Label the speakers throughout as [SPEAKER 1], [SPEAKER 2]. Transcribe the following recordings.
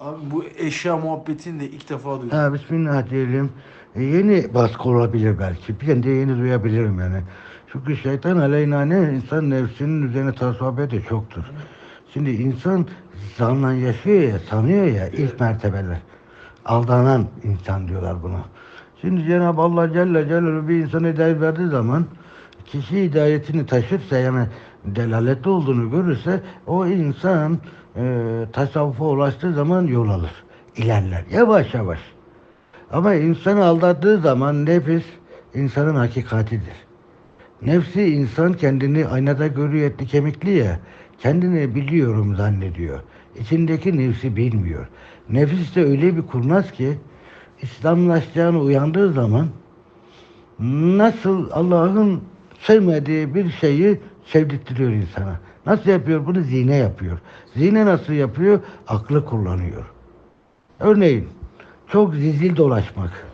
[SPEAKER 1] Abi bu eşya muhabbetini de ilk defa duydum.
[SPEAKER 2] Ha, bismillah diyelim. E, yeni baskı olabilir belki. Ben de yeni duyabilirim yani. Çünkü şeytan aleyhine insan nefsinin üzerine tasavvufiyeti çoktur. Şimdi insan zanla yaşıyor ya, sanıyor ya ilk mertebeler. Aldanan insan diyorlar buna. Şimdi Cenab-ı Allah Celle Celaluhu bir insana hidayet verdiği zaman kişi hidayetini taşırsa yani delaletli olduğunu görürse o insan e, tasavvufa ulaştığı zaman yol alır. ilerler. Yavaş yavaş. Ama insanı aldattığı zaman nefis insanın hakikatidir. Nefsi insan kendini aynada görüyor etli kemikli ya. Kendini biliyorum zannediyor. İçindeki nefsi bilmiyor. Nefis de öyle bir kurnaz ki İslamlaşacağını uyandığı zaman nasıl Allah'ın sevmediği bir şeyi sevdirtiyor insana. Nasıl yapıyor bunu? Zine yapıyor. Zine nasıl yapıyor? Aklı kullanıyor. Örneğin çok zizil dolaşmak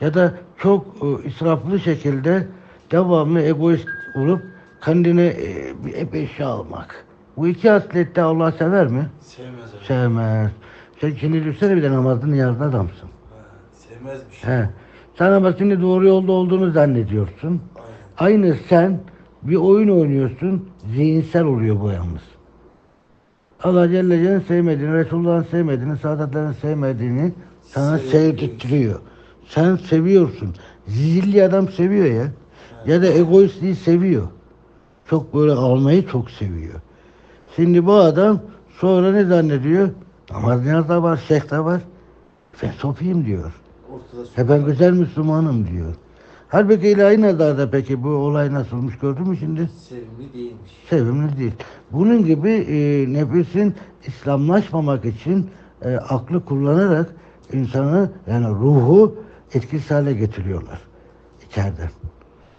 [SPEAKER 2] ya da çok e, israflı şekilde devamlı egoist olup kendine e, hep eşya almak. Bu iki haslette Allah sever mi?
[SPEAKER 1] Sevmez abi.
[SPEAKER 2] Sevmez. Sen şimdi düşünsene bir de namazlı niyazlı adamsın.
[SPEAKER 1] Ha, sevmezmiş.
[SPEAKER 2] He. Sen ama şimdi doğru yolda olduğunu zannediyorsun.
[SPEAKER 1] Aynen.
[SPEAKER 2] Aynı sen bir oyun oynuyorsun, zihinsel oluyor bu yalnız. Allah Celle Celaluhu'nun sevmediğini, Resulullah'ın sevmediğini, saadetlerin sevmediğini sana sevdirtiyor. Sen seviyorsun. Zilli adam seviyor ya. Ya da egoistliği seviyor. Çok böyle almayı çok seviyor. Şimdi bu adam sonra ne zannediyor? Namaz niyaz da var, şeyh de var. Ben sofiyim diyor.
[SPEAKER 1] Ortada
[SPEAKER 2] He ben güzel Müslümanım diyor. Halbuki ilahi nazarda peki bu olay nasılmış gördün mü şimdi?
[SPEAKER 1] sevimli değilmiş.
[SPEAKER 2] Sevimli değil. Bunun gibi e, nefesin İslamlaşmamak için e, aklı kullanarak insanı yani ruhu etkisiz hale getiriyorlar içeriden.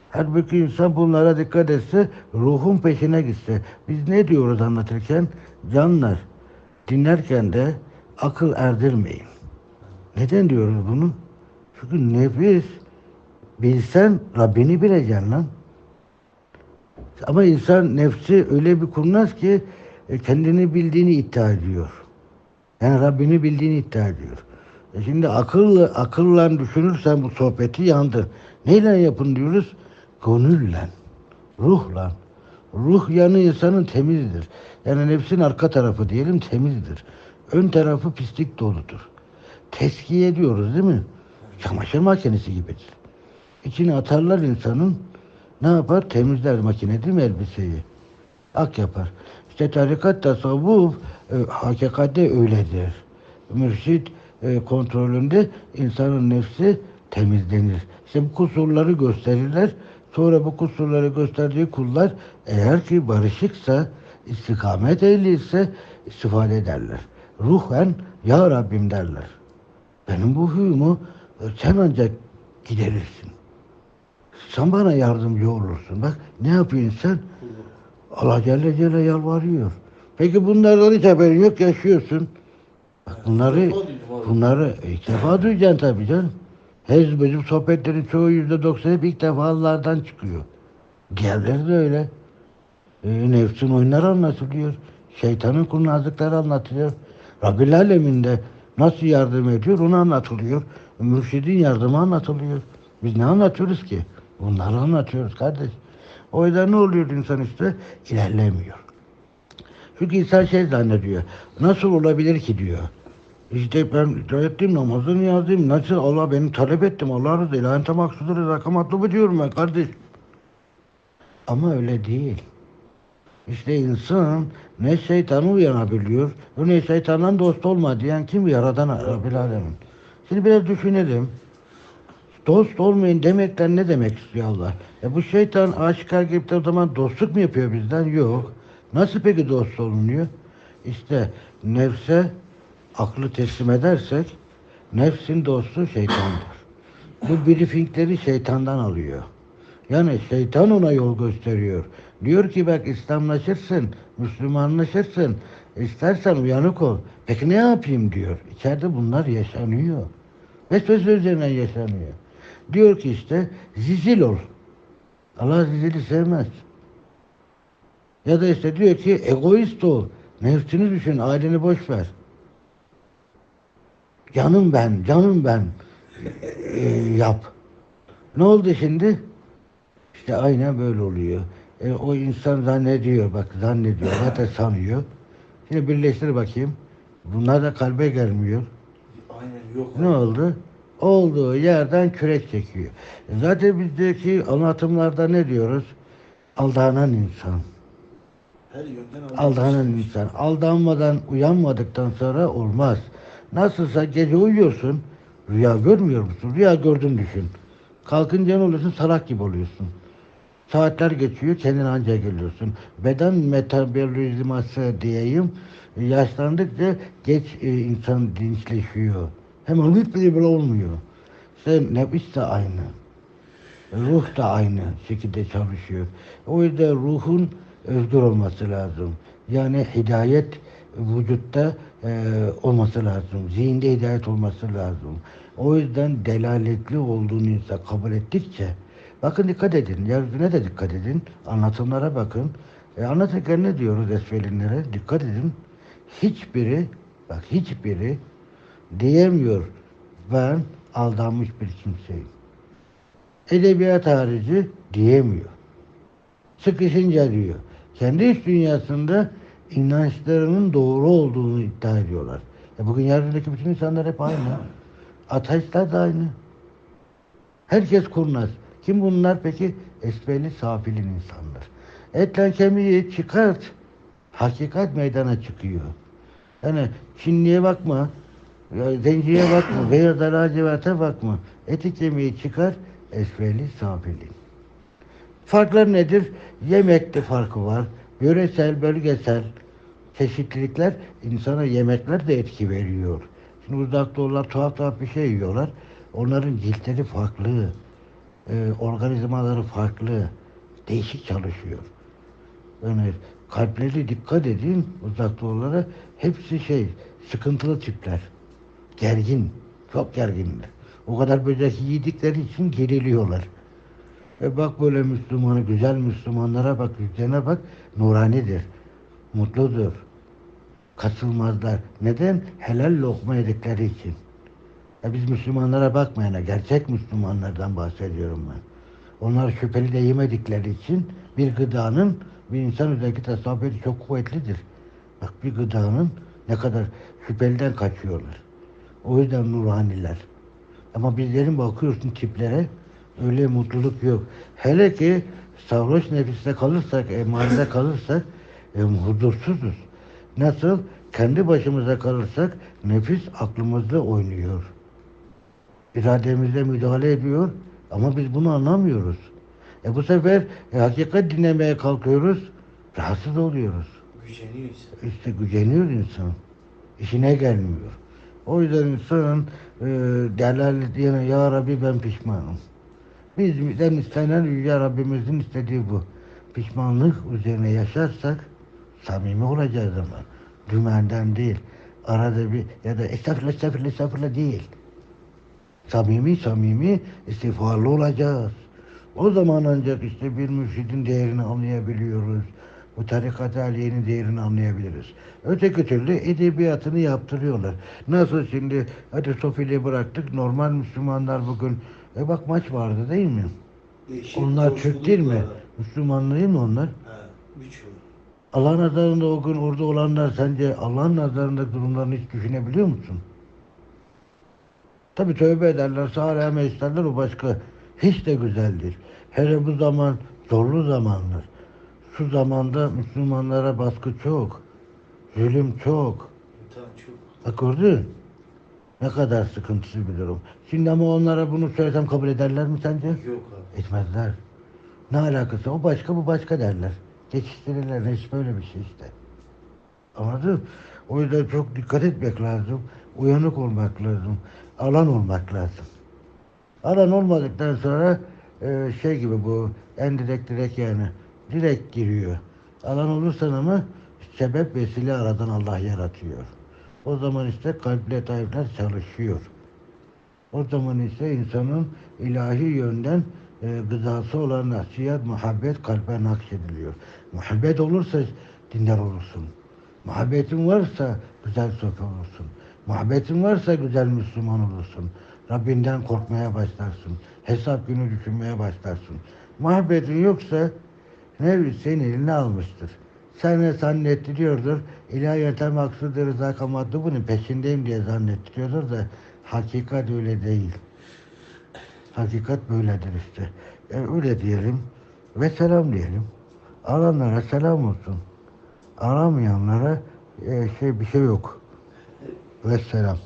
[SPEAKER 2] Halbuki insan bunlara dikkat etse, ruhun peşine gitse. Biz ne diyoruz anlatırken? Canlar, dinlerken de akıl erdirmeyin. Neden diyoruz bunu? Çünkü nefis bilsen Rabbini bileceksin lan. Ama insan nefsi öyle bir kurnaz ki e, kendini bildiğini iddia ediyor. Yani Rabbini bildiğini iddia ediyor. E şimdi akılla, akılla düşünürsen bu sohbeti yandı. Neyle yapın diyoruz? Gönülle, ruhla. Ruh yanı insanın temizdir. Yani nefsin arka tarafı diyelim temizdir. Ön tarafı pislik doludur. Teskiye ediyoruz değil mi? Çamaşır makinesi gibidir. İçine atarlar insanın ne yapar? Temizler makine değil mi elbiseyi? Ak yapar. İşte tarikat tasavvuf e, hakikatte öyledir. Mürşit e, kontrolünde insanın nefsi temizlenir. İşte bu kusurları gösterirler. Sonra bu kusurları gösterdiği kullar eğer ki barışıksa, istikamet ehliyse istifade ederler. Ruhen ya Rabbim derler. Benim bu huyumu sen ancak giderirsin. Sen bana yardımcı olursun. Bak ne yapıyor insan? Allah Celle Celle yalvarıyor. Peki bunlardan hiç haberin yok yaşıyorsun. Bak bunları bunları ilk defa duyacaksın tabii canım. Her bizim sohbetlerin çoğu yüzde doksan hep ilk defalardan çıkıyor. Diğerleri de öyle. E, nefsin oyunları anlatılıyor. Şeytanın kurnazlıkları anlatılıyor. Rabbil Alemin'de nasıl yardım ediyor onu anlatılıyor. Mürşidin yardımı anlatılıyor. Biz ne anlatıyoruz ki? Bunları anlatıyoruz kardeş. O yüzden ne oluyor insan işte? İlerlemiyor. Çünkü insan şey zannediyor. Nasıl olabilir ki diyor. İşte ben ettim, namazını yazdım. Nasıl Allah beni talep ettim. Allah razı ilahen tamaksudur, rızaka matlubu diyorum ben kardeş. Ama öyle değil. İşte insan ne şeytanı uyanabiliyor, ne şeytandan dost olma diyen kim? Yaradan Rabbil Alemin. Şimdi biraz düşünelim. Dost olmayın demekten ne demek istiyor Allah? E bu şeytan aşikar gelip de o zaman dostluk mu yapıyor bizden? Yok. Nasıl peki dost olunuyor? İşte nefse aklı teslim edersek nefsin dostu şeytandır. Bu briefingleri şeytandan alıyor. Yani şeytan ona yol gösteriyor. Diyor ki bak İslamlaşırsın, Müslümanlaşırsın. İstersen uyanık ol. Peki ne yapayım diyor. İçeride bunlar yaşanıyor. Vesvese üzerinden yaşanıyor. Diyor ki işte zizil ol. Allah zizili sevmez. Ya da işte diyor ki egoist ol. Nefsini düşün, aileni boş ver. Canım ben, canım ben e, yap. Ne oldu şimdi? İşte aynen böyle oluyor. E, o insan zannediyor, bak zannediyor, zaten sanıyor. Şimdi birleştir bakayım. Bunlar da kalbe gelmiyor.
[SPEAKER 1] Aynen yok.
[SPEAKER 2] Ne oldu? Olduğu yerden kürek çekiyor. Zaten bizdeki anlatımlarda ne diyoruz? Aldanan insan.
[SPEAKER 1] Her yönden
[SPEAKER 2] Aldanan insan. Aldanmadan, uyanmadıktan sonra olmaz. Nasılsa gece uyuyorsun, rüya görmüyor musun? Rüya gördün düşün. Kalkınca ne oluyorsun? Salak gibi oluyorsun. Saatler geçiyor, kendine anca geliyorsun. Beden metabolizması diyeyim, yaşlandıkça geç e, insan dinçleşiyor. Hemen bir bile olmuyor. İşte nefis de aynı. Ruh da aynı şekilde çalışıyor. O yüzden ruhun özgür olması lazım. Yani hidayet vücutta e, olması lazım. Zihinde hidayet olması lazım. O yüzden delaletli olduğunu insan kabul ettikçe bakın dikkat edin. Yeryüzüne de dikkat edin. Anlatımlara bakın. E, anlatırken ne diyoruz esfelinlere? Dikkat edin. Hiçbiri bak hiçbiri diyemiyor ben aldanmış bir kimseyim edebiyat harici diyemiyor. Sıkışınca diyor. Kendi iç dünyasında inançlarının doğru olduğunu iddia ediyorlar. E bugün yeryüzündeki bütün insanlar hep aynı. Ateistler de aynı. Herkes kurnaz. Kim bunlar peki? Esbeli safilin insanlar. Etle kemiği çıkart. Hakikat meydana çıkıyor. Yani Çinliye bakma, zenciye bakma veya da laciverte bakma. Eti kemiği çıkar, esfeli safilin. Farklar nedir? Yemekte farkı var. Yöresel, bölgesel çeşitlilikler insana yemekler de etki veriyor. Şimdi uzak doğular tuhaf tuhaf bir şey yiyorlar. Onların ciltleri farklı. e, organizmaları farklı. Değişik çalışıyor. Yani kalpleri dikkat edin uzak doğulara. Hepsi şey sıkıntılı tipler. Gergin. Çok gerginler. O kadar böcek yedikleri için geriliyorlar. E bak böyle Müslümanı, güzel Müslümanlara bak, yüzlerine bak, nuranidir. Mutludur. Kasılmazlar. Neden? Helal lokma yedikleri için. E biz Müslümanlara bakmayana, gerçek Müslümanlardan bahsediyorum ben. Onlar şüpheli de yemedikleri için bir gıdanın bir insan üzerindeki tasavvuru çok kuvvetlidir. Bak bir gıdanın ne kadar şüpheliden kaçıyorlar. O yüzden nuraniler. Ama bizlerin bakıyorsun tiplere öyle mutluluk yok. Hele ki sarhoş nefiste kalırsak, emanede kalırsak e, huzursuzuz. Nasıl? Kendi başımıza kalırsak nefis aklımızda oynuyor. İrademizle müdahale ediyor ama biz bunu anlamıyoruz. E bu sefer e, hakikat dinlemeye kalkıyoruz, rahatsız oluyoruz.
[SPEAKER 1] Güceniyor insan.
[SPEAKER 2] İşte güceniyor insan. İşine gelmiyor. O yüzden insanın e, delalet yani ya Rabbi ben pişmanım. Bizden istenen ya Rabbimizin istediği bu. Pişmanlık üzerine yaşarsak samimi olacağız ama. Dümenden değil. Arada bir ya da estağfurullah estağfurullah estağfurullah değil. Samimi samimi istiğfarlı olacağız. O zaman ancak işte bir mürşidin değerini anlayabiliyoruz. Bu tarikat aliyenin değerini anlayabiliriz. Öteki türlü edebiyatını yaptırıyorlar. Nasıl şimdi hadi Sofili'yi bıraktık normal Müslümanlar bugün e bak maç vardı değil mi?
[SPEAKER 1] Değişik
[SPEAKER 2] Onlar Türk değil mi? Müslüman değil mi onlar?
[SPEAKER 1] Ha, birçoğu.
[SPEAKER 2] Allah nazarında o gün orada olanlar sence Allah'ın nazarında durumlarını hiç düşünebiliyor musun? Tabi tövbe ederler, salihame isterler o başka. Hiç de güzeldir. Hele bu zaman zorlu zamanlar. Şu zamanda Müslümanlara baskı çok. Zulüm
[SPEAKER 1] çok.
[SPEAKER 2] Bak gördün. Ne kadar sıkıntısı bir durum. Şimdi ama onlara bunu söylesem kabul ederler mi sence?
[SPEAKER 1] Yok abi.
[SPEAKER 2] Etmezler. Ne alakası? O başka bu başka derler. Geçiştirirler. Hiç böyle bir şey işte. Anladın? O yüzden çok dikkat etmek lazım. Uyanık olmak lazım. Alan olmak lazım. Alan olmadıktan sonra e, şey gibi bu en direkt direkt yani direkt giriyor. Alan olursan ama sebep vesile aradan Allah yaratıyor. O zaman işte kalp letaifler çalışıyor. O zaman ise insanın ilahi yönden e, gıdası olan nasihat, muhabbet kalbe nakşediliyor. Muhabbet olursa dindar olursun. Muhabbetin varsa güzel Sofi olursun. Muhabbetin varsa güzel Müslüman olursun. Rabbinden korkmaya başlarsın. Hesap günü düşünmeye başlarsın. Muhabbetin yoksa nefis seni eline almıştır. Sen ne zannettiriyordur? İlahiyete maksudu rızaka bunun peşindeyim diye zannettiriyordur da hakikat öyle değil. Hakikat böyledir işte. E, öyle diyelim ve selam diyelim. Alanlara selam olsun. Aramayanlara e, şey bir şey yok. Ve selam.